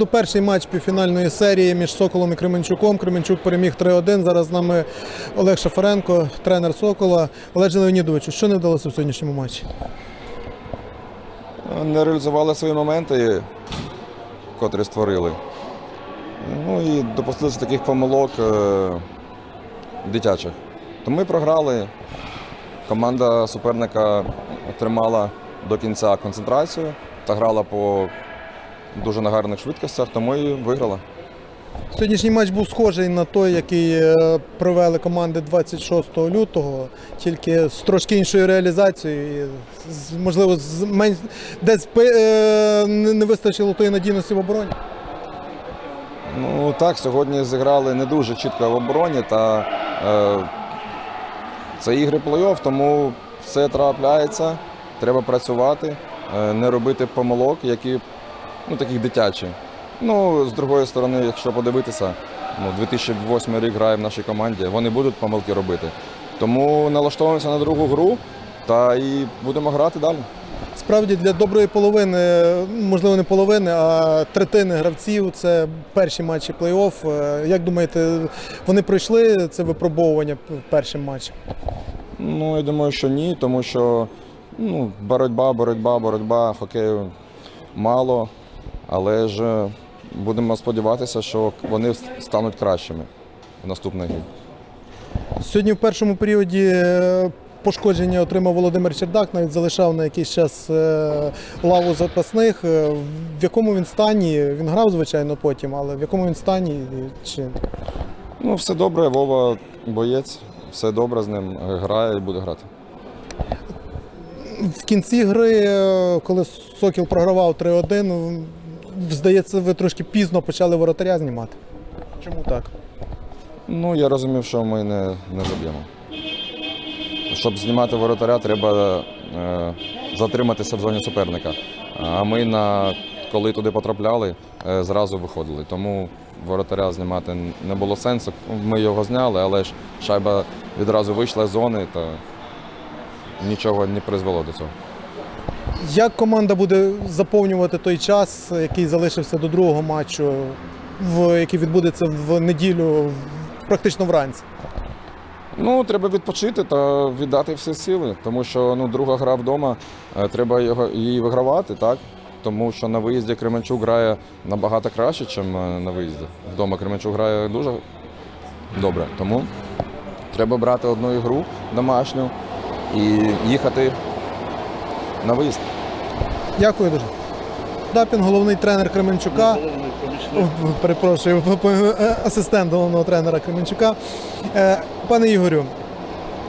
Попереду перший матч півфінальної серії між Соколом і Кременчуком. Кременчук переміг 3-1. Зараз з нами Олег Шафаренко, тренер Сокола. Олеже Леонідовичу, що не вдалося в сьогоднішньому матчі? не реалізували свої моменти, котрі створили. Ну і допустилися таких помилок е, дитячих. То ми програли. Команда суперника тримала до кінця концентрацію та грала по дуже на гарних швидкостях, тому і виграла. Сьогоднішній матч був схожий на той, який е, провели команди 26 лютого, тільки з трошки іншою реалізацією. І, можливо, з мен... десь е, не не вистачило тої надійності в обороні. Ну так, сьогодні зіграли не дуже чітко в обороні, та е, це ігри плей-офф, тому все трапляється. Треба працювати, е, не робити помилок, які ну, таких дитячі. Ну, з другої сторони, якщо подивитися, ну, 2008 рік грає в нашій команді, вони будуть помилки робити. Тому налаштовуємося на другу гру та і будемо грати далі. Справді для доброї половини, можливо, не половини, а третини гравців це перші матчі плей-офф. Е, Як думаєте, вони пройшли це випробовування першим матчем? Ну, я думаю, що ні, тому що ну, боротьба, боротьба, боротьба, хокею мало, але ж е, будемо сподіватися, що вони стануть кращими в наступній грі. Сьогодні в першому періоді е, пошкодження отримав Володимир Чердак, навіть залишав на якийсь час е, лаву запасних. В якому він стані? Він грав, звичайно, потім, але в якому він стані? Чи... Ну, все добре, Вова боєць, все добре з ним, грає і буде грати. В кінці гри, коли Сокіл програвав 3-1, здається, ви трошки пізно почали воротаря знімати. Чому так? Ну, я розумів, що ми не, не заб'ємо. Щоб знімати воротаря, треба е, затриматися в зоні суперника. А ми, на, коли туди потрапляли, е, зразу виходили. Тому воротаря знімати не було сенсу. Ми його зняли, але ж шайба відразу вийшла з зони та нічого не призвело до цього. Як команда буде заповнювати той час, який залишився до другого матчу, в, який відбудеться в неділю, практично вранці? Ну, треба відпочити та віддати всі сили, тому що ну, друга гра вдома, е, треба його, її вигравати, так? Тому що на виїзді Кременчук грає набагато краще, ніж на виїзді. Вдома Кременчук грає дуже добре. Тому треба брати одну ігру домашню і їхати на виїзд. Дякую дуже. Дапін, головний тренер Кременчука. О, Перепрошую, е, асистент головного тренера Кременчука. Е, Пане Ігорю,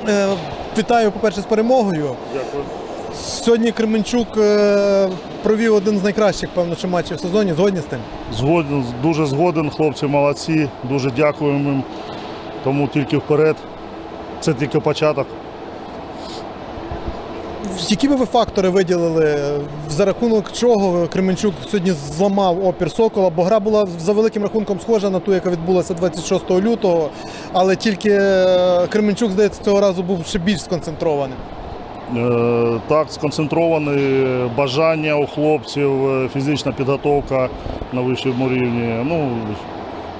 е, вітаю, по-перше, з перемогою. Дякую. Сьогодні Кременчук провів один з найкращих, певно, що матчів в сезоні. Згодні з тим? Згоден, дуже згоден, хлопці молодці, дуже дякуємо їм. Тому тільки вперед. Це тільки початок. Які би ви фактори виділили, за рахунок чого Кременчук сьогодні зламав опір Сокола? Бо гра була за великим рахунком схожа на ту, яка відбулася 26 лютого, але тільки е, Кременчук, здається, цього разу був ще більш сконцентрованим. Е, так, сконцентрований, бажання у хлопців, е, фізична підготовка на вищому рівні. Ну,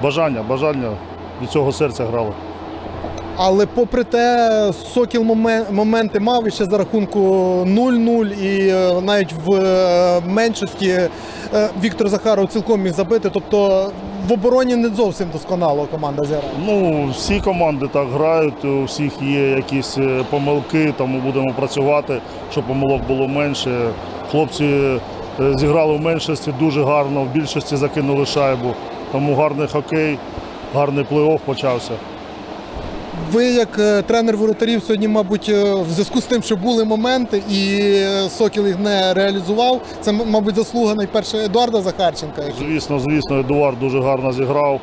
бажання, бажання від цього серця грали. Але попри те, Сокіл моменти мав і ще за рахунку 0-0, і е, навіть в е, меншості е, Віктор Захаров цілком міг забити. Тобто в обороні не зовсім досконало команда зіграла. Ну, всі команди так грають, у всіх є якісь помилки, тому будемо працювати, щоб помилок було менше. Хлопці зіграли в меншості дуже гарно, в більшості закинули шайбу. Тому гарний хокей, гарний плей-офф почався. Ви, як е, тренер воротарів, сьогодні, мабуть, е, в зв'язку з тим, що були моменти, і е, Сокіл їх не реалізував. Це, мабуть, заслуга найперше Едуарда Захарченка. Звісно, звісно, Едуард дуже гарно зіграв.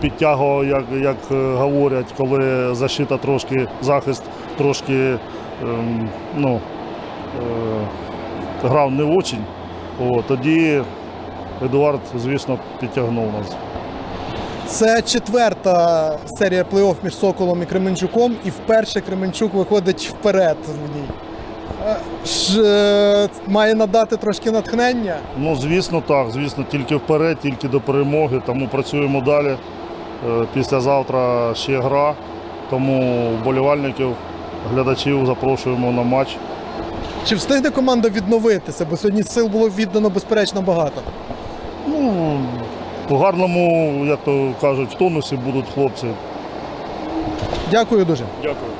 Підтягував, як, як говорять, коли защита трошки, захист трошки ем, ну, е, грав не очень. О, тоді Едуард, звісно, підтягнув нас. Це четверта серія плей-офф між Соколом і Кременчуком, і вперше Кременчук виходить вперед в ній. Ж, е, має надати трошки натхнення. Ну, звісно, так. Звісно, тільки вперед, тільки до перемоги. Тому працюємо далі. Е, Післязавтра ще гра. Тому вболівальників, глядачів запрошуємо на матч. Чи встигне команда відновитися? Бо сьогодні сил було віддано безперечно багато. Ну, по гарному, як то кажуть, в тонусі будуть хлопці. Дякую дуже. Дякую.